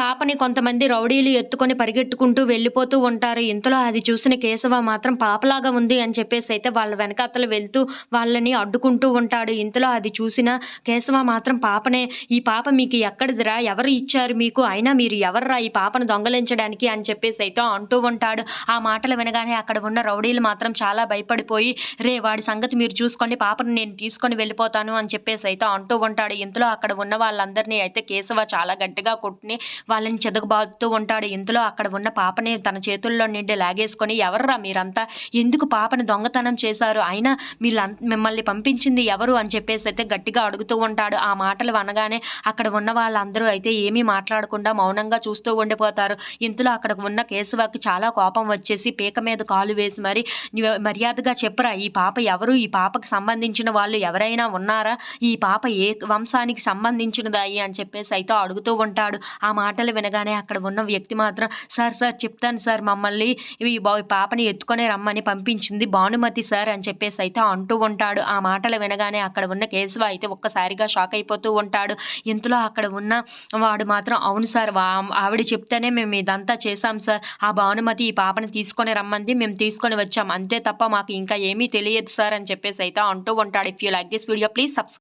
పాపని కొంతమంది రౌడీలు ఎత్తుకొని పరిగెట్టుకుంటూ వెళ్ళిపోతూ ఉంటారు. ఇంతలో అది చూసిన కేశవ మాత్రం పాపలాగా ఉంది అని చెప్పేసి అయితే వాళ్ళ వెనకాతలు వెళ్తూ వాళ్ళని అడ్డుకుంటూ ఉంటాడు. ఇంతలో అది చూసిన కేశవ మాత్రం పాపనే ఈ పాప మీకు ఎక్కడిదిరా? ఎవరు ఇచ్చారు మీకు? అయినా మీరు ఎవర్రా ఈ పాపను దొంగలించడానికి? అని చెప్పేసి అయితే అంటూ ఉంటాడు. ఆ మాటలు వినగానే అక్కడ ఉన్న రౌడీలు మాత్రం చాలా భయపడిపోయి రే వాడి సంగతి మీరు చూసుకోండి. పాపను నేను తీసుకొని వెళ్ళిపోతాను అని చెప్పేసి అయితే అంటూ ఉంటాడు. ఇంతలో అక్కడ ఉన్న వాళ్ళందరినీ అయితే కేశవ చాలా గట్టిగా కొట్టుని వాళ్ళని చెదగబాదుతూ ఉంటాడు. ఇంతలో అక్కడ ఉన్న పాపని తన చేతుల్లో నిండి లాగేసుకొని ఎవర్రా మీరంతా? ఎందుకు పాపని దొంగతనం చేశారు? అయినా వీళ్ళం మిమ్మల్ని పంపించింది ఎవరు? అని చెప్పేసి అయితే గట్టిగా అడుగుతూ ఉంటాడు. ఆ మాటలు అనగానే అక్కడ ఉన్న వాళ్ళందరూ అయితే ఏమీ మాట్లాడకుండా మౌనంగా చూస్తూ ఉండిపోతారు. ఇంతలో అక్కడ ఉన్న కేశవాకి చాలా కోపం వచ్చేసి పీక మీద కాలు వేసి మరి మర్యాదగా చెప్పరా ఈ పాప ఎవరు? ఈ పాపకు సంబంధించిన వాళ్ళు ఎవరైనా ఉన్నారా? ఈ పాప ఏ వంశానికి సంబంధించినదాయి అని చెప్పేసి అయితే అడుగుతూ ఉంటాడు. ఆ మాట మాటలు వినగానే అక్కడ ఉన్న వ్యక్తి మాత్రం సార్ సార్ చెప్తాను సార్ మమ్మల్ని ఈ పాపని ఎత్తుకొని రమ్మని పంపించింది భానుమతి సార్ అని చెప్పేసి అయితే అంటూ ఉంటాడు. ఆ మాటలు వినగానే అక్కడ ఉన్న కేశవ అయితే ఒక్కసారిగా షాక్ అయిపోతూ ఉంటాడు. ఇంతలో అక్కడ ఉన్న వాడు మాత్రం అవును సార్ వా- ఆవిడ చెప్తేనే మేము ఇదంతా చేశాం సార్. ఆ భానుమతి ఈ పాపని తీసుకొని రమ్మంది మేము తీసుకొని వచ్చాం. అంతే తప్ప మాకు ఇంకా ఏమీ తెలియదు సార్ అని చెప్పేసి అయితే అంటూ ఉంటాడు. If you like this video please subscribe